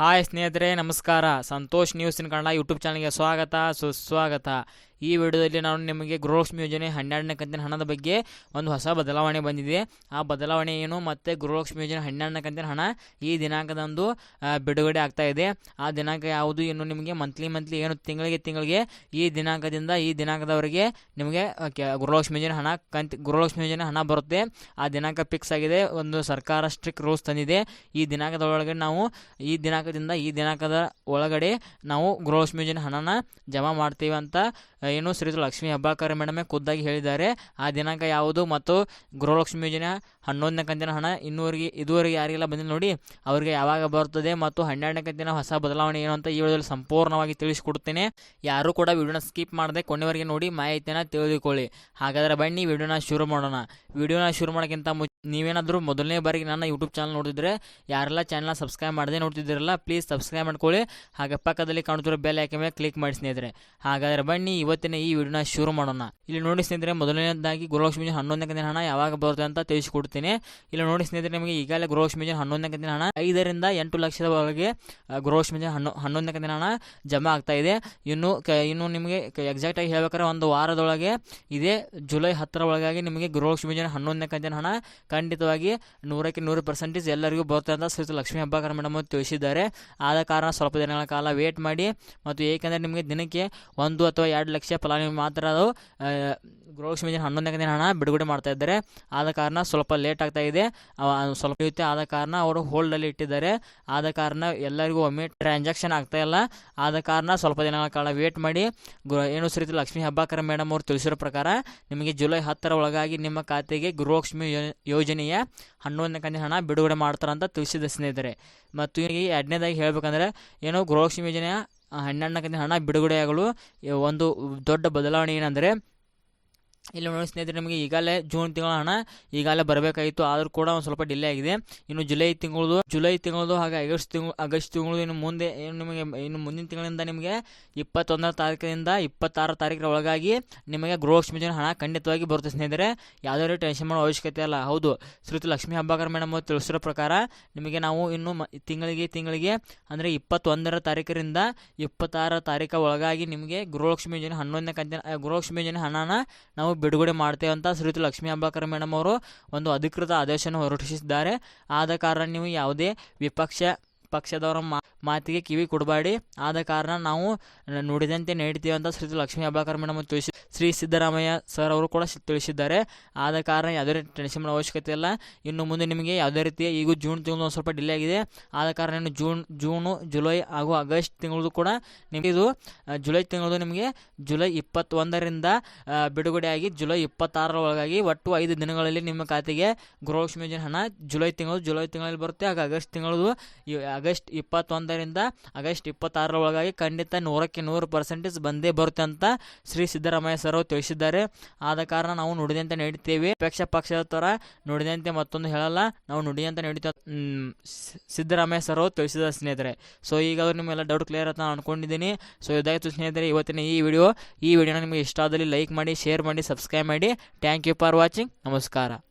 Hi ಸ್ನೇಹಿತರೆ ನಮಸ್ಕಾರ. Santosh news in Kannada YouTube ಚಾನಲ್ಗೆ ಸ್ವಾಗತ ಸುಸ್ವಾಗತ. ಈ ವಿಡಿಯೋದಲ್ಲಿ ನಾನು ನಿಮಗೆ ಗೃಹಲಕ್ಷ್ಮಿ ಯೋಜನೆ ಹನ್ನೆರಡನೇ ಕಂತಿನ ಹಣದ ಬಗ್ಗೆ ಒಂದು ಹೊಸ ಬದಲಾವಣೆ ಬಂದಿದೆ. ಆ ಬದಲಾವಣೆ ಏನು? ಮತ್ತು ಗೃಹಲಕ್ಷ್ಮಿ ಯೋಜನೆ ಹನ್ನೆರಡನೇ ಕಂತಿನ ಹಣ ಈ ದಿನಾಂಕದಂದು ಬಿಡುಗಡೆ ಆಗ್ತಾ ಇದೆ. ಆ ದಿನಾಂಕ ಯಾವುದು ಇನ್ನು ನಿಮಗೆ ಮಂತ್ಲಿ ಮಂತ್ಲಿ ಏನು ತಿಂಗಳಿಗೆ ತಿಂಗಳಿಗೆ ಈ ದಿನಾಂಕದಿಂದ ಈ ದಿನಾಂಕದವರೆಗೆ ನಿಮಗೆ ಗೃಹಲಕ್ಷ್ಮಿ ಯೋಜನೆ ಹಣ ಕಂತ್, ಗೃಹಲಕ್ಷ್ಮಿ ಯೋಜನೆ ಹಣ ಬರುತ್ತೆ. ಆ ದಿನಾಂಕ ಫಿಕ್ಸ್ ಆಗಿದೆ. ಒಂದು ಸರ್ಕಾರ ಸ್ಟ್ರಿಕ್ ರೂಲ್ಸ್ ತಂದಿದೆ. ಈ ದಿನಾಂಕದೊಳಗೆ ನಾವು, ಈ ದಿನಾಂಕದಿಂದ ಈ ದಿನಾಂಕದ ಒಳಗಡೆ ನಾವು ಗೃಹಲಕ್ಷ್ಮಿ ಯೋಜನೆ ಹಣನ ಜಮಾ ಮಾಡ್ತೀವಿ ಅಂತ ಏನು ಶ್ರೀ ಲಕ್ಷ್ಮೀ ಹೆಬ್ಬಾಳ್ಕರ್ ಮೇಡಮೇ ಖುದ್ದಾಗಿ ಹೇಳಿದ್ದಾರೆ. ಆ ದಿನಾಂಕ ಯಾವುದು ಮತ್ತು ಗೃಹಲಕ್ಷ್ಮಿ ಯೋಜನೆ ಹನ್ನೊಂದನೇ ಕಂತಿನ ಹಣ ಇನ್ನೂವರೆಗೆ ಇದುವರೆಗೆ ಯಾರಿಗೆಲ್ಲ ಬಂದಿಲ್ಲ ನೋಡಿ, ಅವರಿಗೆ ಯಾವಾಗ ಬರ್ತದೆ ಮತ್ತು ಹನ್ನೆರಡನೇ ಕಂತಿನ ಹೊಸ ಬದಲಾವಣೆ ಏನು ಅಂತ ಈ ವಿಡಿಯೋದಲ್ಲಿ ಸಂಪೂರ್ಣವಾಗಿ ತಿಳಿಸಿಕೊಡ್ತೇನೆ. ಯಾರೂ ಕೂಡ ವಿಡಿಯೋನ ಸ್ಕಿಪ್ ಮಾಡದೆ ಕೊನೆವರೆಗೆ ನೋಡಿ ಮಾಹಿತಿಯನ್ನು ತಿಳಿದುಕೊಳ್ಳಿ. ಹಾಗಾದರೆ ಬನ್ನಿ ವಿಡಿಯೋನ ಶುರು ಮಾಡೋಣ. ವಿಡಿಯೋನ ಶುರು ಮಾಡೋಕ್ಕಿಂತ ಮು ನೀವೇನಾದರೂ ಮೊದಲನೇ ಬಾರಿಗೆ ನನ್ನ ಯೂಟ್ಯೂಬ್ ಚಾನಲ್ ನೋಡಿದ್ರೆ ಯಾರೆಲ್ಲ ಚಾನಲ್ನ ಸಬ್ಸ್ಕ್ರೈಬ್ ಮಾಡದೆ ನೋಡ್ತಿದ್ದೀರಲ್ಲ ಪ್ಲೀಸ್ ಸಬ್ಸ್ಕ್ರೈಬ್ ಮಾಡ್ಕೊಳ್ಳಿ. ಹಾಗೆ ಪಕ್ಕದಲ್ಲಿ ಕಾಣುತ್ತಿರೋ ಬೆಲ್ ಐಕನ್ ಮೇಲೆ ಕ್ಲಿಕ್ ಮಾಡಿ ಸ್ನೇಹಿತರೆ. ಹಾಗಾದರೆ ಬನ್ನಿ ಇವತ್ತಿನ ಈ ವಿಡಿಯೋನ ಶುರು ಮಾಡೋಣ. ಇಲ್ಲಿ ನೋಡಿ ಸ್ನೇಹಿತರೆ ಮೊದಲನೇದಾಗಿ ಗೃಹಲಕ್ಷ್ಮಿ ಜನ ಹನ್ನೊಂದನೇ ಕಂತಿನ ಹಣ ಯಾವಾಗ ಬರುತ್ತೆ ಅಂತ ತಿಳಿಸಿಕೊಡ್ತೀನಿ. ಇಲ್ಲಿ ನೋಡಿ ಸ್ನೇಹಿತರೆ ನಿಮಗೆ ಈಗಾಗಲೇ ಗೃಹಲಕ್ಷ್ಮಿ ಜನ ಹನ್ನೊಂದನೇ ಕಂತಿನ ಹಣ ಐದರಿಂದ ಎಂಟು ಲಕ್ಷದ ಒಳಗೆ ಆ, ಗೃಹಲಕ್ಷ್ಮಿ ಹನ್ನೊ ಹನ್ನೊಂದನೇ ಕಂತಿನ ಹಣ ಜಮಾ ಆಗ್ತಾ ಇದೆ. ಇನ್ನು ಕ ಇನ್ನು ನಿಮಗೆ ಎಕ್ಸಾಕ್ಟ್ ಆಗಿ ಹೇಳ್ಬೇಕಾದ್ರೆ ಒಂದು ವಾರದೊಳಗೆ ಇದೇ ಜುಲೈ ಹತ್ತರ ಒಳಗಾಗಿ ನಿಮಗೆ ಗೃಹಲಕ್ಷ್ಮಿ ಯೋಜನೆ ಹನ್ನೊಂದನೇ ಕಂತಿನ ಹಣ ಖಂಡಿತವಾಗಿ ನೂರಕ್ಕೆ ನೂರು ಪರ್ಸೆಂಟೇಜ್ ಎಲ್ಲರಿಗೂ ಬರುತ್ತೆ ಅಂತ ಶ್ರೀ ಲಕ್ಷ್ಮೀ ಹಬ್ಬಾಕರ್ ಮೇಡಮ್ ತಿಳಿಸಿದ್ದಾರೆ. ಆದ ಕಾರಣ ಸ್ವಲ್ಪ ದಿನಗಳ ಕಾಲ ವೇಟ್ ಮಾಡಿ ಮತ್ತು ಏಕೆಂದರೆ ನಿಮಗೆ ದಿನಕ್ಕೆ ಒಂದು ಅಥವಾ ಎರಡು ಫಲಾನುಭವಿ ಮಾತ್ರ ಅದು ಗೃಹಲಕ್ಷ್ಮಿ ಯೋಜನೆ ಹನ್ನೊಂದನೇ ಕಂತಿನ ಹಣ ಬಿಡುಗಡೆ ಮಾಡ್ತಾ ಇದ್ದಾರೆ. ಆದ ಕಾರಣ ಸ್ವಲ್ಪ ಲೇಟ್ ಆಗ್ತಾ ಇದೆ. ಸ್ವಲ್ಪ ಇರುತ್ತೆ ಆದ ಕಾರಣ ಅವರು ಹೋಲ್ಡಲ್ಲಿ ಇಟ್ಟಿದ್ದಾರೆ. ಆದ ಕಾರಣ ಎಲ್ಲರಿಗೂ ಒಮ್ಮೆ ಟ್ರಾನ್ಸಾಕ್ಷನ್ ಆಗ್ತಾ ಇಲ್ಲ. ಆದ ಕಾರಣ ಸ್ವಲ್ಪ ದಿನಗಳ ಕಾಲ ವೇಟ್ ಮಾಡಿ. ಏನು ಶ್ರೀ ಲಕ್ಷ್ಮೀ ಹಬ್ಬಾಕರ ಮೇಡಮ್ ಅವರು ತಿಳಿಸಿರೋ ಪ್ರಕಾರ ನಿಮಗೆ ಜುಲೈ ಹತ್ತರ ಒಳಗಾಗಿ ನಿಮ್ಮ ಖಾತೆಗೆ ಗೃಹಲಕ್ಷ್ಮಿ ಯೋಜನೆಯ ಹನ್ನೊಂದನೇ ಕಂತಿನ ಹಣ ಬಿಡುಗಡೆ ಮಾಡ್ತಾರಂತ ತಿಳಿಸಿದ ಸ್ನೇಹಿತರೆ. ಮತ್ತು ಈ ಎರಡನೇದಾಗಿ ಹೇಳಬೇಕಂದ್ರೆ, ಏನು ಗೃಹಲಕ್ಷ್ಮಿ ಯೋಜನೆಯ ಹನ್ನೆರಡನೇ ಕಂತಿನ ಹಣ ಬಿಡುಗಡೆಯಾಗಲು ಒಂದು ದೊಡ್ಡ ಬದಲಾವಣೆ ಏನಂದರೆ ಇಲ್ಲಿ ನೋಡಿ ಸ್ನೇಹಿತರೆ, ನಿಮಗೆ ಈಗಲೇ ಜೂನ್ ತಿಂಗಳ ಹಣ ಈಗಾಗಲೇ ಬರಬೇಕಾಗಿತ್ತು. ಆದರೂ ಕೂಡ ಒಂದು ಸ್ವಲ್ಪ ಡಿಲೇ ಆಗಿದೆ. ಇನ್ನು ಜುಲೈ ತಿಂಗಳದು ಜುಲೈ ತಿಂಗಳದು ಹಾಗೆ ಆಗಸ್ಟ್ ತಿಂಗಳು ಆಗಸ್ಟ್ ತಿಂಗಳು ಇನ್ನು ಮುಂದೆ ಏನು ನಿಮಗೆ, ಇನ್ನು ಮುಂದಿನ ತಿಂಗಳಿಂದ ನಿಮಗೆ ಇಪ್ಪತ್ತೊಂದನೇ ತಾರೀಕಿನಿಂದ ಇಪ್ಪತ್ತಾರು ತಾರೀಕಿನ ಒಳಗಾಗಿ ನಿಮಗೆ ಗೃಹಲಕ್ಷ್ಮಿ ಜನ ಹಣ ಖಂಡಿತವಾಗಿ ಬರುತ್ತೆ ಸ್ನೇಹಿತರೆ. ಯಾವುದೇ ರೀತಿ ಟೆನ್ಷನ್ ಮಾಡೋ ಅವಶ್ಯಕತೆ ಇಲ್ಲ. ಹೌದು ಶ್ರೀತಿ ಲಕ್ಷ್ಮೀ ಹಬ್ಬಕರ ಮೇಡಮ್ ಅವರು ತಿಳಿಸಿರೋ ಪ್ರಕಾರ ನಿಮಗೆ ನಾವು ಇನ್ನು ತಿಂಗಳಿಗೆ ತಿಂಗಳಿಗೆ ಅಂದರೆ ಇಪ್ಪತ್ತೊಂದರ ತಾರೀಕರಿಂದ ಇಪ್ಪತ್ತಾರ ತಾರೀಕ ಒಳಗಾಗಿ ನಿಮಗೆ ಗೃಹಲಕ್ಷ್ಮಿ ಯೋಜನೆ ಹನ್ನೊಂದನೇ ಕಂತಿನ, ಗೃಹಲಕ್ಷ್ಮಿ ಯೋಜನೆ ಹಣನ ನಾವು ಬಿಡುಗಡೆ ಮಾಡ್ತೇವೆ ಅಂತ ಶ್ರೀಯುತ ಲಕ್ಷ್ಮೀ ಅಂಬಾಕರ್ ಮೇಡಮ್ ಅವರು ಒಂದು ಅಧಿಕೃತ ಆದೇಶವನ್ನು ಹೊರಡಿಸಿದ್ದಾರೆ ಆದ ಕಾರಣ ನೀವು ಯಾವುದೇ ವಿಪಕ್ಷ ಪಕ್ಷದವರ ಮಾತಿಗೆ ಕಿವಿ ಕೊಡಬೇಡಿ. ಆದ ಕಾರಣ ನಾವು ನುಡಿದಂತೆ ನೀಡ್ತೀವಿ ಅಂತ ಶ್ರೀ ಲಕ್ಷ್ಮೀ ಅಬ್ಬಾಕರ್ ಮೇಡಮ್ ತಿಳಿಸಿ, ಶ್ರೀ ಸಿದ್ದರಾಮಯ್ಯ ಸರ್ ಅವರು ಕೂಡ ತಿಳಿಸಿದ್ದಾರೆ. ಆದ ಕಾರಣ ಯಾವುದೇ ರೀತಿ ಟೆನ್ಷನ್ ಮಾಡೋ ಅವಶ್ಯಕತೆ ಇಲ್ಲ. ಇನ್ನು ಮುಂದೆ ನಿಮಗೆ ಯಾವುದೇ ರೀತಿಯ ಈಗ ಜೂನ್ ತಿಂಗಳು ಒಂದು ಸ್ವಲ್ಪ ಡಿಲೇ ಆಗಿದೆ. ಆದ ಕಾರಣ ಇನ್ನು ಜೂನ್, ಜೂನು, ಜುಲೈ ಹಾಗೂ ಆಗಸ್ಟ್ ತಿಂಗಳದು ಕೂಡ ನಿಮಗೆ ಇದು ಜುಲೈ ತಿಂಗಳದು ನಿಮಗೆ ಜುಲೈ ಇಪ್ಪತ್ತೊಂದರಿಂದ ಬಿಡುಗಡೆಯಾಗಿ ಜುಲೈ ಇಪ್ಪತ್ತಾರರ ಒಳಗಾಗಿ ಒಟ್ಟು ಐದು ದಿನಗಳಲ್ಲಿ ನಿಮ್ಮ ಖಾತೆಗೆ ಗೃಹಲಕ್ಷ್ಮಿ ಯೋಜನೆ ಹಣ ಜುಲೈ ತಿಂಗಳು ಜುಲೈ ತಿಂಗಳಲ್ಲಿ ಬರುತ್ತೆ. ಹಾಗೆ ಆಗಸ್ಟ್ ತಿಂಗಳದು ಆಗಸ್ಟ್ ಇಪ್ಪತ್ತೊಂದರಿಂದ ಆಗಸ್ಟ್ ಇಪ್ಪತ್ತಾರರ ಒಳಗಾಗಿ ಖಂಡಿತ ನೂರಕ್ಕೆ ನೂರು ಪರ್ಸೆಂಟೇಜ್ ಬಂದೇ ಬರುತ್ತೆ ಅಂತ ಶ್ರೀ ಸಿದ್ದರಾಮಯ್ಯ ಸರ್ ಅವರು ತಿಳಿಸಿದ್ದಾರೆ. ಆದ ಕಾರಣ ನಾವು ನುಡಿದಂತೆ ನೀಡುತ್ತೇವೆ ಪಕ್ಷ ಪಕ್ಷದ ಥರ ನುಡಿದಂತೆ ಮತ್ತೊಂದು ಹೇಳಲ್ಲ ನಾವು ನುಡಿಯಂತೆ ನೀಡುತ್ತೇವೆ ಮ್, ಸಿದ್ದರಾಮಯ್ಯ ಸರ್ ಅವರು ತಿಳಿಸಿದ ಸ್ನೇಹಿತರೆ. ಸೊ ಈಗ ನಿಮ್ಮೆಲ್ಲ ಡೌಟ್ ಕ್ಲಿಯರ್ ಅಂತ ನಾನು ಅನ್ಕೊಂಡಿದ್ದೀನಿ. ಸೊ ಇದಾಯಿತು ಸ್ನೇಹಿತರೆ ಇವತ್ತಿನ ಈ ವಿಡಿಯೋ ಈ ವಿಡಿಯೋನ ನಿಮಗೆ ಇಷ್ಟ ಆದಲ್ಲಿ ಲೈಕ್ ಮಾಡಿ ಶೇರ್ ಮಾಡಿ ಸಬ್ಸ್ಕ್ರೈಬ್ ಮಾಡಿ. ಥ್ಯಾಂಕ್ ಯು ಫಾರ್ ವಾಚಿಂಗ್ ನಮಸ್ಕಾರ.